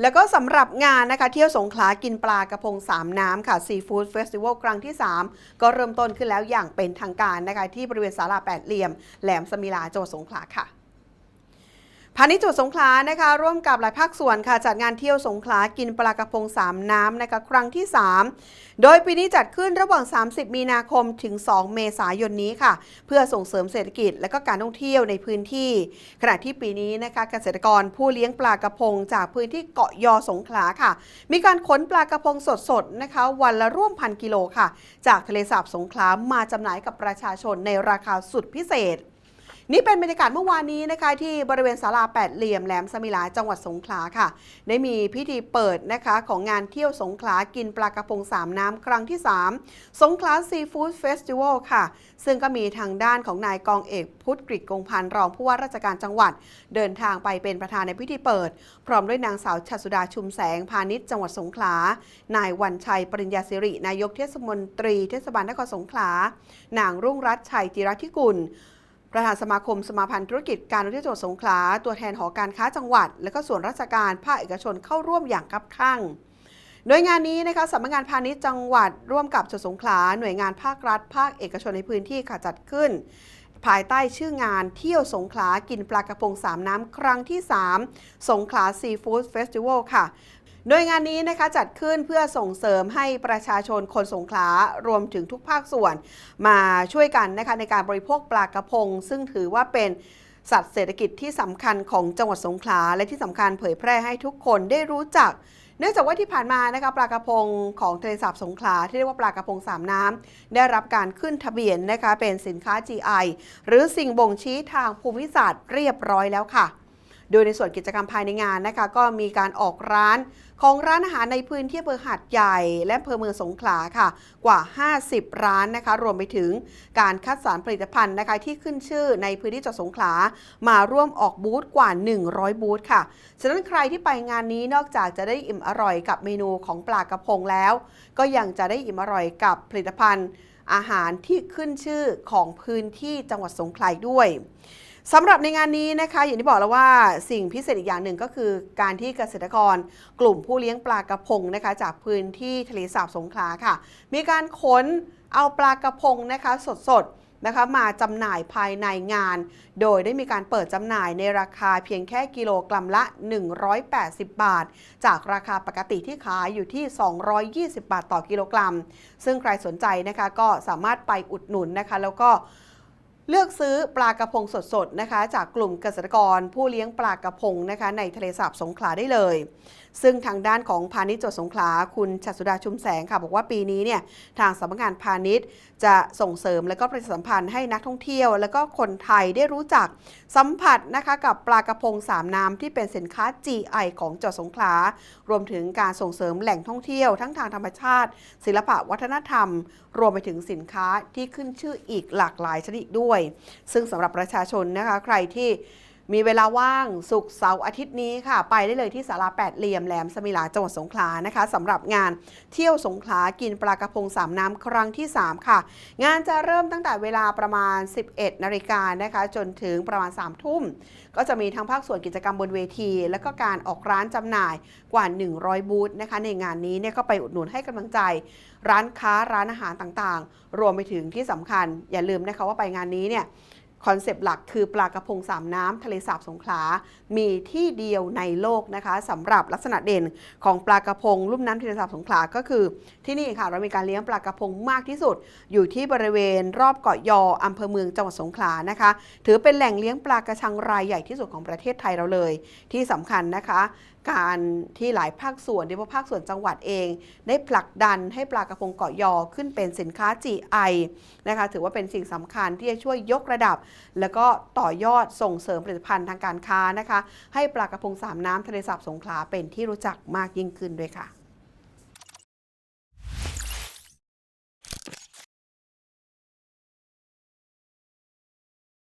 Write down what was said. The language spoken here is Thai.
แล้วก็สำหรับงานนะคะเที่ยวสงขลากินปลากระพงสามน้ำค่ะซีฟู้ดเฟสติวัลครั้งที่ 3 ก็เริ่มต้นขึ้นแล้วอย่างเป็นทางการนะคะที่บริเวณศาลาแปดเหลี่ยม แหลมสมิลาจังหวัดสงขลาค่ะ พาณิชย์จังหวัดสงขลานะคะ ร่วมกับหลายภาคส่วนค่ะ จัดงานเที่ยวสงขลากินปลากระพงสามน้ำนะคะครั้งที่ 3 โดยปีนี้จัดขึ้นระหว่าง 30 มีนาคมถึง 2 เมษายนนี้ค่ะ เพื่อส่งเสริมเศรษฐกิจและก็การท่องเที่ยวในพื้นที่ ขณะที่ปีนี้นะคะเกษตรกรผู้เลี้ยงปลากระพง จากพื้นที่เกาะยอสงขลาค่ะ มีการขนปลากระพงสดๆนะคะวันละร่วมพันกิโลค่ะ จากทะเลสาบสงขลามาจำหน่ายกับประชาชนในราคาสุดพิเศษ นี่เป็นบรรยากาศเมื่อวานนี้นะคะที่บริเวณศาลาแปดเหลี่ยมแหลมสมิลาจังหวัดสงขลาค่ะ ได้มีพิธีเปิดนะคะของงานเที่ยวสงขลากินปลากระพงสามน้ำครั้งที่ 3 สงขลาซีฟู้ดเฟสติวัลค่ะ ซึ่งก็มีทางด้านของนายกองเอกพุทธกฤษกงพันธ์รองผู้ว่าราชการจังหวัด เดินทางไปเป็นประธานในพิธีเปิด พร้อมด้วยนางสาวชัสุดาชุมแสงพาณิชย์จังหวัดสงขลา นายวันชัยปริญญาสิรินายกเทศมนตรี เทศบาลนครสงขลานางรุ่งรัตน์ชัยจิรัธิกุล ประธานสมาคมสมาพันธ์ธุรกิจการท่องเที่ยวจังหวัดสงขลา ตัวแทนหอการค้าจังหวัด และก็ส่วนราชการภาคเอกชนเข้าร่วมอย่างคับข้างโดยงานนี้นะคะสำนักงานพาณิชย์จังหวัด ร่วมกับจังหวัดสงขลาหน่วยงานภาครัฐ ภาคเอกชนในพื้นที่ค่ะจัดขึ้น ภายใต้ชื่องานเที่ยวสงขลากินปลากระพงสามน้ำครั้งที่ 3 สงขลาซีฟู้ดเฟสติวัลค่ะ โดยงานนี้นะคะจัดขึ้นเพื่อส่งเสริมให้ประชาชนคนสงขลารวมถึงทุกภาคส่วน มาช่วยกันนะคะในการบริโภคปลากระพง ซึ่งถือว่าเป็นสัตว์เศรษฐกิจที่สำคัญของจังหวัดสงขลาและที่สำคัญเผยแพร่ให้ทุกคนได้รู้จัก เนื่องจากว่าที่ผ่านมานะคะปลากระพงของทะเลสาบสงขลาที่เรียกว่าปลากระพงสามน้ำได้รับการขึ้นทะเบียนนะคะเป็นสินค้า GI หรือสิ่งบ่งชี้ทางภูมิศาสตร์เรียบร้อยแล้วค่ะ โดยในส่วนกิจกรรมภายในงานนะคะก็มีการออกร้านของร้านอาหารในพื้นที่อำเภอหาดใหญ่ และอำเภอเมืองสงขลาค่ะ กว่า 50 ร้านนะคะ รวมไปถึงการคัดสรรผลิตภัณฑ์นะคะ ที่ขึ้นชื่อในพื้นที่จังหวัดสงขลา มาร่วมออกบูธกว่า 100 บูธค่ะฉะนั้นใครที่ไปงานนี้นอกจากจะได้อิ่มอร่อยกับเมนูของปลากระพงแล้ว ก็ยังจะได้อิ่มอร่อยกับผลิตภัณฑ์ อาหารที่ขึ้นชื่อของพื้นที่จังหวัดสงขลาด้วย สำหรับในงานนี้นะคะอย่างที่บอกแล้วว่าสิ่งพิเศษอีกอย่างหนึ่งก็คือการที่เกษตรกรกลุ่มผู้เลี้ยงปลากระพงนะคะจากพื้นที่ทะเลสาบสงขลาค่ะ มีการขนเอาปลากระพงนะคะสดๆนะคะมาจำหน่ายภายในงาน โดยได้มีการเปิดจำหน่ายในราคาเพียงแค่กิโลกรัมละ 180 บาท จากราคาปกติที่ขายอยู่ที่ 220 บาทต่อกิโลกรัม ซึ่งใครสนใจนะคะก็สามารถไปอุดหนุนนะคะ แล้วก็ เลือกซื้อปลากระพงสดๆนะคะจากกลุ่มเกษตรกรผู้เลี้ยงปลากระพงนะคะในทะเลสาบสงขลาได้เลย ซึ่งทางด้านของพาณิชย์จังหวัดสงขลาคุณชัดสุดาชุมแสงค่ะบอกว่าปีนี้เนี่ยทางสำนักงานพาณิชย์จะส่งเสริมและก็ประชาสัมพันธ์ให้นักท่องเที่ยว และก็คนไทยได้รู้จักสัมผัสนะคะกับปลากระพงสามน้ำที่เป็นสินค้า GI ของจังหวัดสงขลารวมถึงการส่งเสริมแหล่งท่องเที่ยว ทั้งทางธรรมชาติ ศิลปะวัฒนธรรม รวมไปถึงสินค้าที่ขึ้นชื่ออีกหลากหลายชนิดด้วยซึ่งสำหรับประชาชนนะคะใครที่ มีเวลาว่างศุกเสาร์อาทิตย์นี้ค่ะ ไปได้เลยที่ศาลาแปดเหลี่ยมแหลมสมิลาจังหวัดสงขลานะคะสำหรับงานเที่ยวสงขลากินปลากระพงสามน้ำครั้งที่ 3 ค่ะ งานจะเริ่มตั้งแต่เวลาประมาณ 11นาฬิกานะคะจนถึงประมาณ3ทุ่ม ก็จะมีทั้งภาคส่วนกิจกรรมบนเวที และก็การออกร้านจำหน่ายกว่า 100 บูธนะคะ ในงานนี้เนี่ยก็ไปอุดหนุนให้กำลังใจ ร้านค้าร้านอาหารต่างๆ รวมไปถึงที่สำคัญอย่าลืมนะคะว่าไปงานนี้เนี่ย คอนเซปต์หลักคือปลากระพงสามน้ำทะเลสาบสงขลา มีที่เดียวในโลกนะคะสำหรับลักษณะเด่นของปลากระพงลุ่มน้ำทะเลสาบสงขลาก็คือ ที่นี่ค่ะเรามีการเลี้ยงปลากระพงมากที่สุด อยู่ที่บริเวณรอบเกาะยออำเภอเมืองจังหวัดสงขลานะคะ ถือเป็นแหล่งเลี้ยงปลากระชังรายใหญ่ที่สุดของประเทศไทยเราเลย ที่สำคัญนะคะ การที่หลายภาคส่วนโดยเฉพาะภาคส่วนจังหวัดเอง ได้ผลักดันให้ปลากระพงเกาะยอขึ้นเป็นสินค้า GI นะคะถือว่าเป็นสิ่งสำคัญที่จะช่วยยกระดับแล้วก็ต่อยอดส่งเสริมผลิตภัณฑ์ทางการค้านะคะ ให้ปลากระพงสามน้ำทะเลสาบสงขลาเป็นที่รู้จักมากยิ่งขึ้นด้วยค่ะ